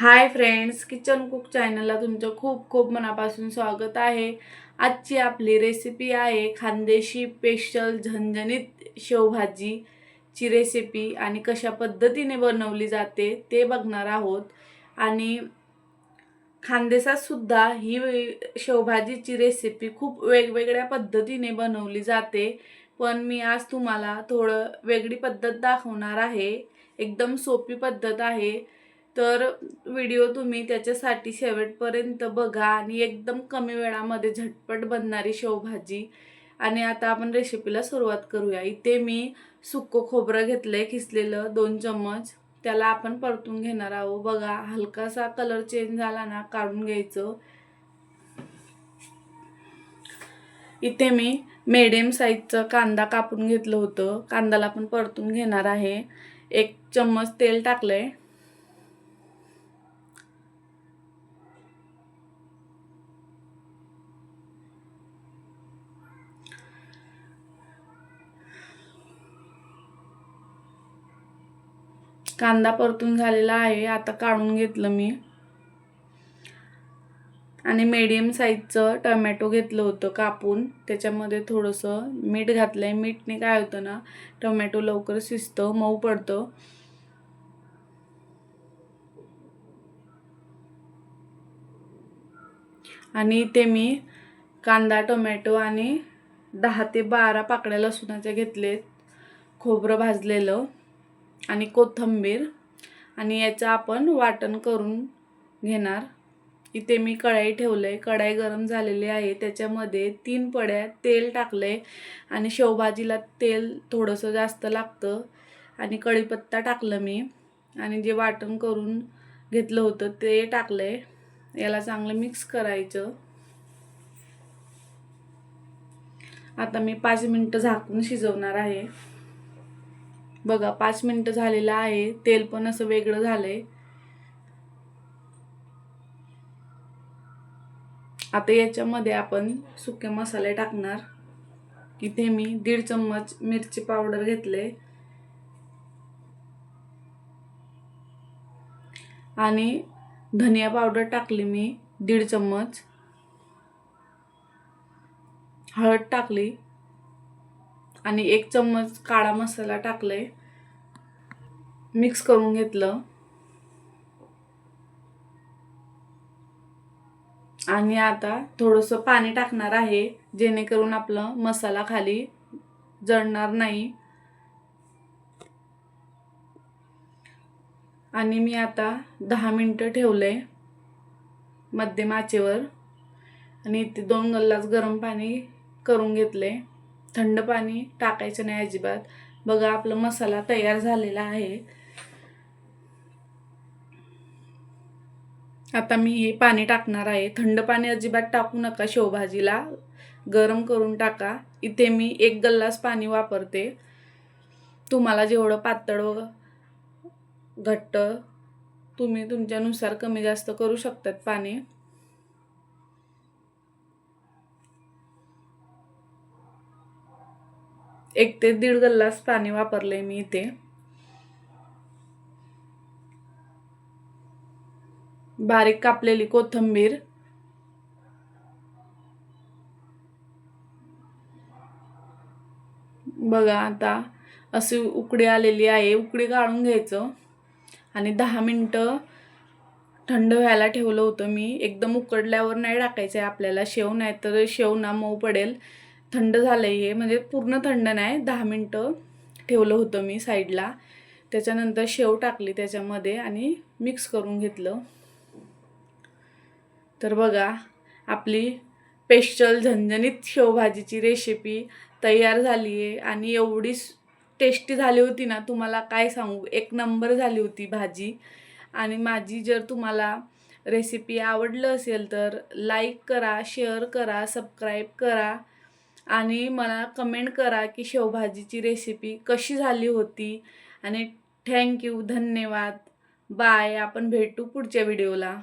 Hi friends kitchen cook चॅनलला तुमचं खूप खूप मनापासून स्वागत आहे. आजची आपली रेसिपी आहे खानदेशी स्पेशल झणझणीत शेवभाजीची रेसिपी आणि कशा पद्धतीने बनवली जाते ते बघणार आहोत. आणि खानदेशातसुद्धा ही शेवभाजीची रेसिपी खूप वेगवेगळ्या पद्धतीने बनवली जाते. पण मी आज तुम्हाला थोडं वेगळी पद्धत दाखवणार आहे. एकदम सोपी पद्धत आहे. तर व्हिडिओ तुम्ही त्याच्यासाठी शेवटपर्यंत बघा आणि एकदम कमी वेळामध्ये झटपट बनणारी शेवभाजी. आणि आता आपण रेसिपीला सुरुवात करूया. इथे मी सुक्कं खोबरं घेतलंय किसलेलं दोन चम्मच. त्याला आपण परतून घेणार आहोत. बघा हलकासा कलर चेंज झाला ना काढून घ्यायचं. इथे मी मिडियम साईजचं कांदा कापून घेतलं होतं. कांद्याला पण परतून घेणार आहे. एक चम्मच तेल टाकलंय. कांदा परतून झालेला आहे आता काढून घेतलं मी. आणि मीडियम साईजचं टमॅटो घेतलं होतं कापून. त्याच्यामध्ये थोडंसं मीठ घातलं आहे मीठने काय होतं ना टमॅटो लवकर शिजतं मऊ पडतं. आणि ते मी कांदा टोमॅटो आणि दहा ते बारा पाकळ्या लसूणाच्या घेतलेत. खोबरं भाजलेलं. आणि कोथिंबीर. आणि याचं आपण वाटण करून घेणार. इथे मी कढाई ठेवलं आहे कढाई गरम झालेली आहे. त्याच्यामध्ये तीन पड्या तेल टाकलं आहे आणि शेवभाजीला तेल थोडंसं जास्त लागतं. आणि कढीपत्ता टाकलं मी. आणि जे वाटण करून घेतलं होतं ते टाकलं आहे याला चांगलं मिक्स करायचं. आता मी पाच मिनटं झाकून शिजवणार आहे. बघा पाच मिनटं झालेलं आहे. तेल पण असं वेगळं झालंय. आता याच्यामध्ये आपण सुके मसाले टाकणार. इथे मी दीड चम्मच मिरची पावडर घेतले आणि धनिया पावडर टाकली मी दीड चम्मच. हळद टाकली. आणि एक चम्मच काळा मसाला टाकले मिक्स करून घेतलं. आणि आता थोडंसं पाणी टाकणार आहे जेणेकरून आपलं मसाला खाली जळणार नाही. आणि मी आता दहा मिनटं ठेवले मध्यम आचेवर. आणि इथे दोन गल्लास गरम पाणी करून घेतले थंड पाणी टाकायचं नाही अजिबात. बघा आपला मसाला तयार झालेला आहे. आता मी हे पाणी टाकणार आहे. थंड पाणी अजिबात टाकू नका शेवभाजीला. गरम करून टाका. इथे मी एक गल्लास पाणी वापरते. तुम्हाला जेवढं पातळ व घट्ट तुम्ही तुमच्यानुसार कमी जास्त करू शकतात पाणी. एक ते दीड गल्लास पाणी वापरले मी इथे. बारीक कापलेली कोथिंबीर. बघा आता अशी उकडी आलेली आहे. उकडी काढून घ्यायचं. आणि दहा मिनटं थंड व्हायला ठेवलं होतं मी. एकदम उकडल्यावर नाही टाकायचं आहे आपल्याला. शेव नाही तर शेव ना मऊ पडेल. थंड झालं आहे हे म्हणजे पूर्ण थंड नाही दहा मिनटं ठेवलं होतं मी साईडला. त्याच्यानंतर शेव टाकली त्याच्यामध्ये आणि मिक्स करून घेतलं. तर बघा आपली स्पेशल झणझणीत शेवभाजीची रेसिपी तयार झाली आहे आणि एवढी टेस्टी झाली होती ना तुम्हाला काय सांगू? एक नंबर झाली होती भाजी. आणि माझी जर तुम्हाला रेसिपी आवडलं असेल तर लाईक करा शेअर करा सबस्क्राईब करा. आणि मला कमेंट करा की शेवभाजीची रेसिपी कशी झाली होती. आणि थँक्यू धन्यवाद. बाय आपण भेटू पुढच्या व्हिडिओला